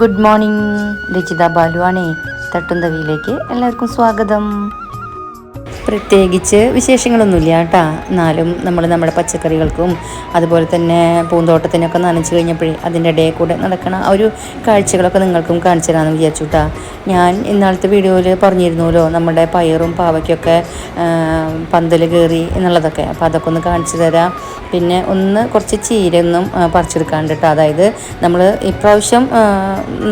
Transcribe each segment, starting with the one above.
Good morning രചിത ബാലുവാണേ. തട്ടുന്തവിയിലേക്ക് എല്ലാവർക്കും സ്വാഗതം. പ്രത്യേകിച്ച് വിശേഷങ്ങളൊന്നുമില്ല കേട്ടാ. എന്നാലും നമ്മൾ നമ്മുടെ പച്ചക്കറികൾക്കും അതുപോലെ തന്നെ പൂന്തോട്ടത്തിനൊക്കെ നനച്ചു കഴിഞ്ഞപ്പോഴേ അതിന്റെ ഇടയിൽ കൂടെ നടക്കണ ആ ഒരു കാഴ്ചകളൊക്കെ നിങ്ങൾക്കും കാണിച്ചു തരാമെന്ന് വിചാരിച്ചു കേട്ടാ. ഞാൻ ഇന്നാളത്തെ വീഡിയോയിൽ പറഞ്ഞിരുന്നല്ലോ നമ്മുടെ പയറും പാവയ്ക്കൊക്കെ പന്തൽ കയറി എന്നുള്ളതൊക്കെ. അപ്പോൾ അതൊക്കെ ഒന്ന് കാണിച്ചു തരാം. പിന്നെ ഒന്ന് കുറച്ച് ചീരയൊന്നും പറിച്ചെടുക്കാണ്ട് കേട്ടോ. അതായത് നമ്മൾ ഇപ്രാവശ്യം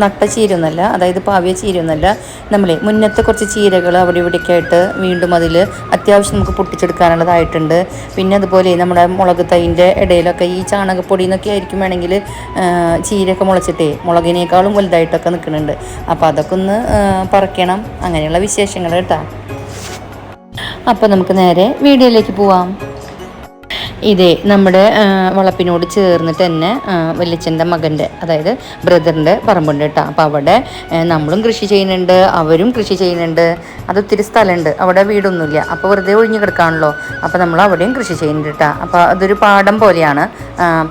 നട്ട ചീരയൊന്നല്ല അതായത് പാവിയ ചീരയൊന്നല്ല നമ്മൾ മുന്നത്തെ കുറച്ച് ചീരകൾ അവിടെ ഇവിടെയൊക്കെ ആയിട്ട് വീണ്ടും അതിൽ അത്യാവശ്യം നമുക്ക് പൊട്ടിച്ചെടുക്കാനുള്ളതായിട്ടുണ്ട്. പിന്നെ അതുപോലെ നമ്മുടെ മുളക് തൈന്റെ ഇടയിലൊക്കെ ഈ ചാണകപ്പൊടി എന്നൊക്കെ ആയിരിക്കും വേണമെങ്കിൽ ചീരയൊക്കെ മുളച്ചിട്ടേ മുളകിനേക്കാളും വലുതായിട്ടൊക്കെ നിൽക്കുന്നുണ്ട്. അപ്പോൾ അതൊക്കെ ഒന്ന് പറിക്കണം. അങ്ങനെയുള്ള വിശേഷങ്ങൾ കേട്ടോ. അപ്പോൾ നമുക്ക് നേരെ വീഡിയോയിലേക്ക് പോവാം. ഇതേ നമ്മുടെ വളപ്പിനോട് ചേർന്നിട്ട് തന്നെ വലിയച്ഛന്റെ മകന്റെ അതായത് ബ്രദറിന്റെ പറമ്പുണ്ട് കേട്ടോ. അപ്പോൾ അവിടെ നമ്മളും കൃഷി ചെയ്യുന്നുണ്ട് അവരും കൃഷി ചെയ്യുന്നുണ്ട്. അത് ഒത്തിരി സ്ഥലമുണ്ട്. അവിടെ വീടൊന്നുമില്ല. അപ്പോൾ വെറുതെ ഒഴിഞ്ഞു കിടക്കാണല്ലോ. അപ്പോൾ നമ്മൾ അവിടെയും കൃഷി ചെയ്യുന്നുണ്ട് കേട്ടോ. അപ്പോൾ അതൊരു പാടം പോലെയാണ്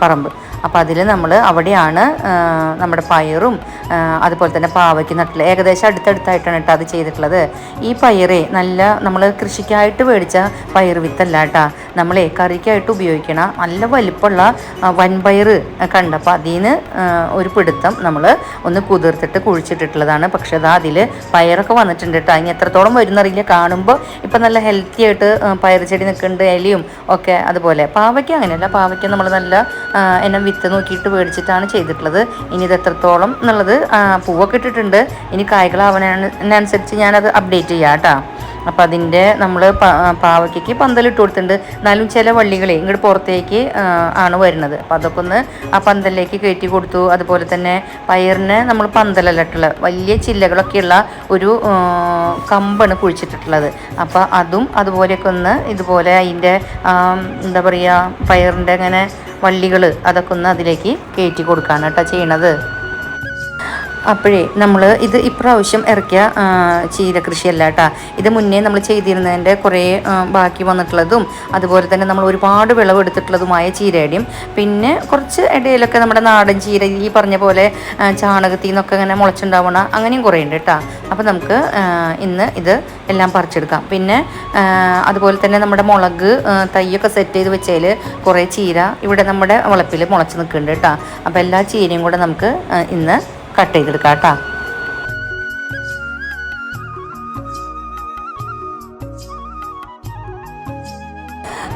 പറമ്പ്. അപ്പോൾ അതിൽ നമ്മൾ അവിടെയാണ് നമ്മുടെ പയറും അതുപോലെ തന്നെ പാവയ്ക്ക് നട്ടില്ല ഏകദേശം അടുത്തടുത്തായിട്ടാണ് കേട്ടോ അത് ചെയ്തിട്ടുള്ളത്. ഈ പയറേ നല്ല നമ്മൾ കൃഷിക്കായിട്ട് മേടിച്ച പയർ വിത്തല്ല കേട്ടോ. നമ്മളെ കറിക്കായിട്ട് ഉപയോഗിക്കണ നല്ല വലിപ്പമുള്ള വൻപയർ കണ്ടപ്പോൾ അതിൽ നിന്ന് ഒരു പിടുത്തം നമ്മൾ ഒന്ന് കുതിർത്തിട്ട് കുഴിച്ചിട്ടിട്ടുള്ളതാണ്. പക്ഷേ അത് അതിൽ പയറൊക്കെ വന്നിട്ടുണ്ട് കേട്ടോ അതിന് എത്രത്തോളം വരുന്നറിയില്ല. കാണുമ്പോൾ ഇപ്പം നല്ല ഹെൽത്തി ആയിട്ട് പയർ ചെടി നിൽക്കുന്നുണ്ട് എലിയും ഒക്കെ അതുപോലെ. പാവയ്ക്ക് അങ്ങനെയല്ല. പാവയ്ക്ക് നമ്മൾ നല്ല എന്നെ വിത്ത് നോക്കിയിട്ട് മേടിച്ചിട്ടാണ് ചെയ്തിട്ടുള്ളത്. ഇനി ഇത് എത്രത്തോളം എന്നുള്ളത് പൂവൊക്കെ ഇട്ടിട്ടുണ്ട്. ഇനി കായ്കളാവണനുസരിച്ച് ഞാനത് അപ്ഡേറ്റ് ചെയ്യാം കേട്ടോ അപ്പം അതിന്റെ നമ്മൾ പാവയ്ക്ക് പന്തലിട്ട് കൊടുത്തിട്ടുണ്ട്. എന്നാലും ചില വള്ളികളെ ഇങ്ങോട്ട് പുറത്തേക്ക് ആണ് വരുന്നത്. അപ്പോൾ അതൊക്കെ ഒന്ന് ആ പന്തലിലേക്ക് കയറ്റി കൊടുത്തു. അതുപോലെ തന്നെ പയറിന് നമ്മൾ പന്തലല്ലിട്ടുള്ള വലിയ ചില്ലകളൊക്കെയുള്ള ഒരു കമ്പാണ് കുഴിച്ചിട്ടിട്ടുള്ളത്. അപ്പോൾ അതും അതുപോലെയൊക്കെ ഒന്ന് ഇതുപോലെ അതിന്റെ എന്താ പറയുക പയറിന്റെ അങ്ങനെ വള്ളികൾ അതൊക്കെ ഒന്ന് അതിലേക്ക് കയറ്റി കൊടുക്കുകയാണ് കേട്ടോ ചെയ്യണത്. അപ്പോഴേ നമ്മൾ ഇത് ഇപ്രാവശ്യം ഇറക്കിയ ചീര കൃഷിയല്ല കേട്ടോ ഇത് മുന്നേ നമ്മൾ ചെയ്തിരുന്നതിന്റെ കുറേ ബാക്കി വന്നിട്ടുള്ളതും അതുപോലെ തന്നെ നമ്മൾ ഒരുപാട് വിളവെടുത്തിട്ടുള്ളതുമായ ചീരയുടെയും പിന്നെ കുറച്ച് ഇടയിലൊക്കെ നമ്മുടെ നാടൻ ചീര ഈ പറഞ്ഞ പോലെ ചാണകത്തിൽ നിന്നൊക്കെ ഇങ്ങനെ മുളച്ചുണ്ടാവണ അങ്ങനെയും കുറേ ഉണ്ട് കേട്ടോ അപ്പോൾ നമുക്ക് ഇന്ന് ഇത് എല്ലാം പറിച്ചെടുക്കാം. പിന്നെ അതുപോലെ തന്നെ നമ്മുടെ മുളക് തൈയൊക്കെ സെറ്റ് ചെയ്ത് വെച്ചതിൽ കുറേ ചീര ഇവിടെ നമ്മുടെ വളപ്പിൽ മുളച്ച് നിൽക്കുന്നുണ്ട് കേട്ടോ അപ്പോൾ എല്ലാ ചീരയും കൂടെ നമുക്ക് ഇന്ന് കട്ട് ചെയ്തെടുക്കാം കേട്ടോ.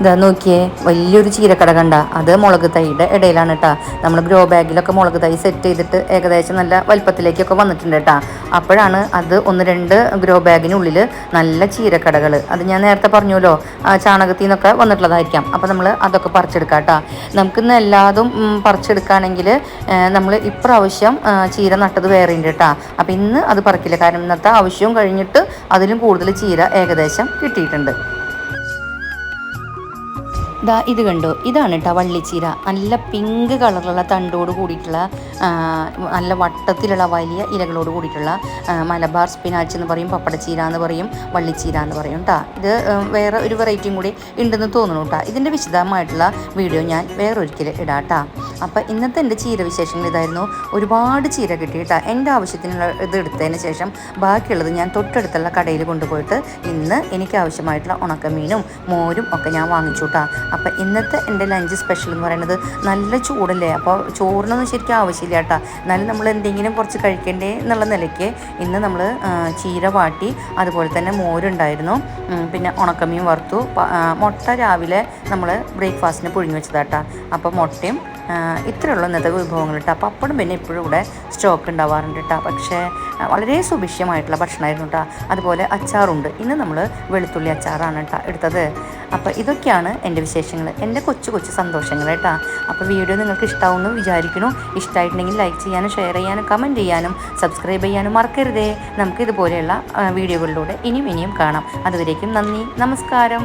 ഇതാ നോക്കിയേ വലിയൊരു ചീരക്കട കണ്ട. അത് മുളക് തൈയുടെ ഇടയിലാണ് കേട്ടോ നമ്മൾ ഗ്രോ ബാഗിലൊക്കെ മുളക് തൈ സെറ്റ് ചെയ്തിട്ട് ഏകദേശം നല്ല വലിപ്പത്തിലേക്കൊക്കെ വന്നിട്ടുണ്ട് കേട്ടോ അപ്പോഴാണ് അത് ഒന്ന് രണ്ട് ഗ്രോ ബാഗിനുള്ളിൽ നല്ല ചീരക്കടകൾ അത് ഞാൻ നേരത്തെ പറഞ്ഞല്ലോ ചാണകത്തിൽ നിന്നൊക്കെ വന്നിട്ടുള്ളതായിരിക്കാം. അപ്പോൾ നമ്മൾ അതൊക്കെ പറിച്ചെടുക്കാം കേട്ടോ നമുക്കിന്ന് എല്ലാതും പറിച്ചെടുക്കുകയാണെങ്കിൽ നമ്മൾ ഇപ്രാവശ്യം ചീര നട്ടത് വേറെ ഉണ്ട് കേട്ടോ അപ്പോൾ ഇന്ന് അത് പറിക്കില്ല. കാരണം ഇന്നത്തെ ആവശ്യവും കഴിഞ്ഞിട്ട് അതിലും കൂടുതൽ ചീര ഏകദേശം കിട്ടിയിട്ടുണ്ട്. ദാ ഇത് കണ്ടോ? ഇതാണ് കേട്ടോ വള്ളിച്ചീര. നല്ല പിങ്ക് കളറുള്ള തണ്ടോട് കൂടിയിട്ടുള്ള നല്ല വട്ടത്തിലുള്ള വലിയ ഇലകളോട് കൂടിയിട്ടുള്ള മലബാർ സ്പിനാച്ച് എന്ന് പറയും പപ്പടച്ചീര എന്ന് പറയും വള്ളിച്ചീര എന്ന് പറയും കേട്ടോ ഇത് വേറെ ഒരു വെറൈറ്റിയും കൂടി ഉണ്ടെന്ന് തോന്നുന്നു കേട്ടോ ഇതിന്റെ വിശദമായിട്ടുള്ള വീഡിയോ ഞാൻ വേറൊരിക്കൽ ഇടാം കേട്ടോ അപ്പോൾ ഇന്നത്തെ എന്റെ ചീര വിശേഷങ്ങൾ ഇതായിരുന്നു. ഒരുപാട് ചീര കിട്ടി കേട്ടോ എന്റെ ആവശ്യത്തിനുള്ള ഇത് എടുത്തതിന് ശേഷം ബാക്കിയുള്ളത് ഞാൻ തൊട്ടടുത്തുള്ള കടയിൽ കൊണ്ടുപോയിട്ട് ഇന്ന് എനിക്ക് ആവശ്യമായിട്ടുള്ള ഉണക്കമീനും മോരും ഒക്കെ ഞാൻ വാങ്ങിച്ചു കേട്ടോ അപ്പോൾ ഇന്നത്തെ എന്റെ ലഞ്ച് സ്പെഷ്യൽ എന്ന് പറയുന്നത് നല്ല ചൂടല്ലേ? അപ്പോൾ ചോറിനൊന്നും ശരിക്കും ആവശ്യമില്ല. കേട്ടോ എന്നാലും നമ്മൾ എന്തെങ്കിലും കുറച്ച് കഴിക്കേണ്ടേ എന്നുള്ള നിലയ്ക്ക് ഇന്ന് നമ്മൾ ചീര വാട്ടി അതുപോലെ തന്നെ മോരുണ്ടായിരുന്നു. പിന്നെ ഉണക്കമീൻ വറുത്തു. മുട്ട രാവിലെ നമ്മൾ ബ്രേക്ക്ഫാസ്റ്റിന് പുഴുങ്ങി വെച്ചതാട്ടോ. അപ്പോൾ മുട്ടയും ഇത്രയുള്ള ഇന്നത്തെ വിഭവങ്ങൾ കേട്ടോ പപ്പടം പിന്നെ ഇപ്പോഴും ഇവിടെ സ്റ്റോക്ക് ഉണ്ടാവാറുണ്ട് കേട്ടോ പക്ഷേ വളരെ സുഭിഷ്യമായിട്ടുള്ള ഭക്ഷണമായിരുന്നു കേട്ടോ അതുപോലെ അച്ചാറുണ്ട്. ഇന്ന് നമ്മൾ വെളുത്തുള്ളി അച്ചാറാണ് കേട്ടോ എടുത്തത്. അപ്പോൾ ഇതൊക്കെയാണ് എന്റെ വിശേഷങ്ങൾ എന്റെ കൊച്ചു കൊച്ചു സന്തോഷങ്ങൾ കേട്ടോ. അപ്പോൾ വീഡിയോ നിങ്ങൾക്ക് ഇഷ്ടമാവുമെന്ന് വിചാരിക്കുന്നു. ഇഷ്ടമായിട്ടുണ്ടെങ്കിൽ ലൈക്ക് ചെയ്യാനും ഷെയർ ചെയ്യാനും കമന്റ് ചെയ്യാനും സബ്സ്ക്രൈബ് ചെയ്യാനും മറക്കരുതേ. നമുക്ക് ഇതുപോലെയുള്ള വീഡിയോകളിലൂടെ ഇനിയും ഇനിയും കാണാം. അതുവരേക്കും നന്ദി. നമസ്കാരം.